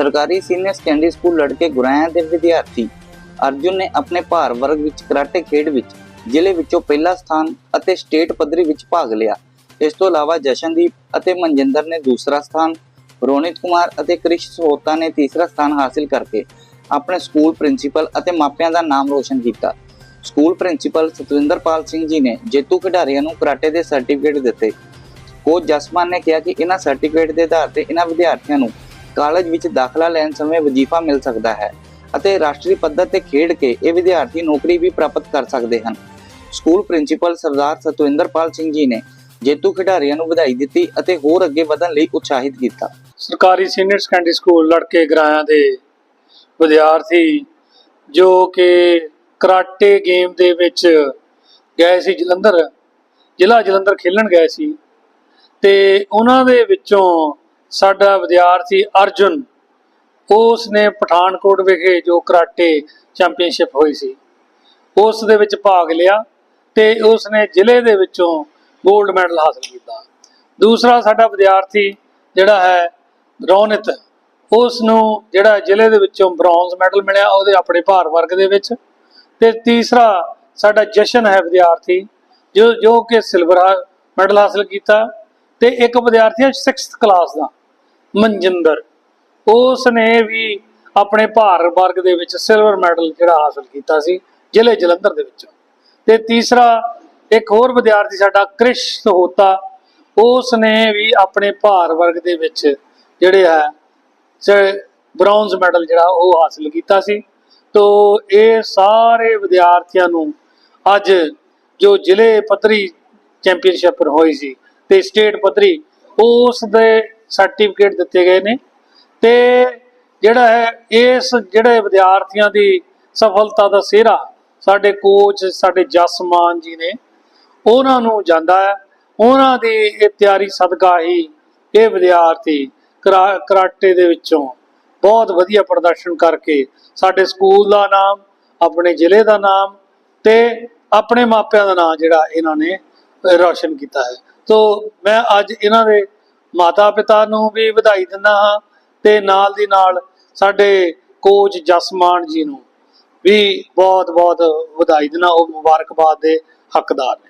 ਸਰਕਾਰੀ senior secondary school ਲੜਕੇ ਗੁਰਾਇਆ ਦੇ ਵਿਦਿਆਰਥੀ ਅਰਜੁਨ ਨੇ ਆਪਣੇ ਭਾਰ ਵਰਗ ਵਿੱਚ ਕਰਾਟੇ ਖੇਡ ਵਿੱਚ ਜ਼ਿਲ੍ਹੇ ਵਿੱਚੋਂ ਪਹਿਲਾ ਸਥਾਨ ਅਤੇ ਸਟੇਟ ਪੱਧਰੀ ਵਿੱਚ ਭਾਗ ਲਿਆ। ਇਸ ਤੋਂ ਇਲਾਵਾ ਜਸ਼ਨਦੀਪ ਅਤੇ ਮਨਜਿੰਦਰ ਨੇ ਦੂਸਰਾ ਸਥਾਨ, ਰੋਨਿਤ ਕੁਮਾਰ ਅਤੇ ਕ੍ਰਿਸ਼ ਸਹੋਤਾ ਨੇ ਤੀਸਰਾ ਸਥਾਨ ਹਾਸਿਲ ਕਰਕੇ ਆਪਣੇ ਸਕੂਲ ਪ੍ਰਿੰਸੀਪਲ ਅਤੇ ਮਾਪਿਆਂ ਦਾ ਨਾਮ ਰੋਸ਼ਨ ਕੀਤਾ। ਸਕੂਲ ਪ੍ਰਿੰਸੀਪਲ ਸਤਵਿੰਦਰਪਾਲ ਸਿੰਘ ਜੀ ਨੇ ਜੇਤੂ ਖਿਡਾਰੀਆਂ ਨੂੰ ਕਰਾਟੇ ਦੇ ਸਰਟੀਫਿਕੇਟ ਦਿੱਤੇ। ਕੋਚ ਜਸਮਾਨ ਨੇ ਕਿਹਾ ਕਿ ਇਹਨਾਂ ਸਰਟੀਫਿਕੇਟ ਦੇ ਆਧਾਰ ਤੇ ਇਹਨਾਂ ਵਿਦਿਆਰਥੀਆਂ ਨੂੰ ਕਾਲਜ ਵਿੱਚ ਦਾਖਲਾ ਲੈਣ ਸਮੇਂ ਵਜ਼ੀਫਾ ਮਿਲ ਸਕਦਾ ਹੈ ਅਤੇ ਰਾਸ਼ਟਰੀ ਪੱਧਰ ਤੇ ਖੇਡ ਕੇ ਇਹ ਵਿਦਿਆਰਥੀ ਨੌਕਰੀ ਵੀ ਪ੍ਰਾਪਤ ਕਰ ਸਕਦੇ ਹਨ। ਸਕੂਲ ਪ੍ਰਿੰਸੀਪਲ ਸਰਦਾਰ ਸਤਵਿੰਦਰਪਾਲ ਸਿੰਘ ਜੀ ਨੇ ਜੇਤੂ ਖਿਡਾਰੀਆਂ ਨੂੰ ਵਧਾਈ ਦਿੱਤੀ ਅਤੇ ਹੋਰ ਅੱਗੇ ਵਧਣ ਲਈ ਉਤਸ਼ਾਹਿਤ ਕੀਤਾ। ਸਰਕਾਰੀ ਸੀਨੀਅਰ ਸੈਕੰਡਰੀ ਸਕੂਲ ਲੜਕੇ ਗਰਾਇਆ ਦੇ ਵਿਦਿਆਰਥੀ ਜੋ ਕਿ ਕਰਾਟੇ ਗੇਮ ਦੇ ਵਿੱਚ ਗਏ ਸੀ, ਜਲੰਧਰ, ਜ਼ਿਲ੍ਹਾ ਜਲੰਧਰ ਖੇਲਣ ਗਏ ਸੀ ਤੇ ਉਹਨਾਂ ਦੇ ਵਿੱਚੋਂ ਸਾਡਾ ਵਿਦਿਆਰਥੀ ਅਰਜੁਨ ਉਸ ਨੇ ਪਠਾਨਕੋਟ ਵਿਖੇ ਜੋ ਕਰਾਟੇ ਚੈਂਪੀਅਨਸ਼ਿਪ ਹੋਈ ਸੀ, ਉਸ ਦੇ ਵਿੱਚ ਭਾਗ ਲਿਆ ਤੇ ਉਸ ਨੇ ਜ਼ਿਲ੍ਹੇ ਦੇ ਵਿੱਚੋਂ 골ਡ ਮੈਡਲ ਹਾਸਲ ਕੀਤਾ। ਦੂਸਰਾ ਸਾਡਾ ਵਿਦਿਆਰਥੀ ਜਿਹੜਾ ਹੈ ਰੌਨਿਤ ਉਸ ਨੂੰ ਜਿਹੜਾ ਜ਼ਿਲ੍ਹੇ ਦੇ ਵਿੱਚੋਂ ਬ੍ਰੌਂਜ਼ ਮੈਡਲ ਮਿਲਿਆ ਉਹਦੇ ਆਪਣੇ ਭਾਰ ਵਰਗ ਦੇ ਵਿੱਚ ਤੇ ਤੀਸਰਾ ਸਾਡਾ ਜਸ਼ਨ ਹੈ ਵਿਦਿਆਰਥੀ, ਜੋ ਜੋ ਕਿ ਸਿਲਵਰ ਮੈਡਲ ਹਾਸਲ ਕੀਤਾ ਤੇ ਇੱਕ ਵਿਦਿਆਰਥੀ ਹੈ 6th ਕਲਾਸ ਦਾ। ਮਨਜਿੰਦਰ। ਉਸ ਨੇ ਵੀ ਆਪਣੇ ਭਾਰ ਵਰਗ ਦੇ ਵਿੱਚ ਸਿਲਵਰ ਮੈਡਲ ਜਿਹੜਾ ਹਾਸਲ ਕੀਤਾ ਸੀ, ਜ਼ਿਲ੍ਹੇ ਜਲੰਧਰ ਦੇ ਵਿੱਚੋਂ। ਤੇ ਤੀਸਰਾ, ਇੱਕ ਹੋਰ ਵਿਦਿਆਰਥੀ ਸਾਡਾ ਕ੍ਰਿਸ਼ ਸਹੋਤਾ ਉਸ ਨੇ ਵੀ ਆਪਣੇ ਭਾਰ ਵਰਗ ਦੇ ਵਿੱਚ ਜਿਹੜੇ ਹੈ ਬ੍ਰੌਂਜ਼ ਮੈਡਲ ਜਿਹੜਾ ਉਹ ਹਾਸਲ ਕੀਤਾ ਸੀ। ਤੋ ਇਹ ਸਾਰੇ ਵਿਦਿਆਰਥੀਆਂ ਨੂੰ ਅੱਜ ਜੋ ਜ਼ਿਲ੍ਹੇ ਪੱਧਰੀ ਚੈਂਪੀਅਨਸ਼ਿਪ ਹੋਈ ਸੀ ਤੇ ਸਟੇਟ ਪੱਧਰੀ ਉਸ ਦੇ ਸਰਟੀਫਿਕੇਟ ਦਿੱਤੇ ਗਏ ਨੇ। ਤੇ ਜਿਹੜਾ ਹੈ, ਇਸ ਜਿਹੜੇ ਵਿਦਿਆਰਥੀਆਂ ਦੀ ਸਫਲਤਾ ਦਾ ਸਿਹਰਾ ਸਾਡੇ ਕੋਚ ਸਾਡੇ ਜਸਮਾਨ ਜੀ ਨੇ, ਉਹਨਾਂ ਨੂੰ ਜਾਂਦਾ ਹੈ। ਉਹਨਾਂ ਦੀ ਇਹ ਤਿਆਰੀ ਸਦਕਾ ਹੀ ਇਹ ਵਿਦਿਆਰਥੀ ਕਰਾ- ਕਰਾਟੇ ਦੇ ਵਿੱਚੋਂ ਬਹੁਤ ਵਧੀਆ ਪ੍ਰਦਰਸ਼ਨ ਕਰਕੇ ਸਾਡੇ ਸਕੂਲ ਦਾ ਨਾਮ, ਆਪਣੇ ਜ਼ਿਲ੍ਹੇ ਦਾ ਨਾਮ ਤੇ ਆਪਣੇ ਮਾਪਿਆਂ ਦਾ ਨਾਮ ਜਿਹੜਾ ਇਹਨਾਂ ਨੇ ਰੌਸ਼ਨ ਕੀਤਾ ਹੈ। ਤੋ ਮੈਂ ਅੱਜ ਇਹਨਾਂ ਦੇ ਮਾਤਾ ਪਿਤਾ ਨੂੰ ਵੀ ਵਧਾਈ ਦਿੰਦਾ ਹਾਂ ਤੇ ਨਾਲ ਦੀ ਨਾਲ ਸਾਡੇ ਕੋਚ ਜਸਮਾਨ ਜੀ ਨੂੰ ਵੀ ਬਹੁਤ ਬਹੁਤ ਵਧਾਈ ਦਿੰਦਾ ਉਹ ਮੁਬਾਰਕਬਾਦ ਦੇ ਹੱਕਦਾਰ ਨੇ।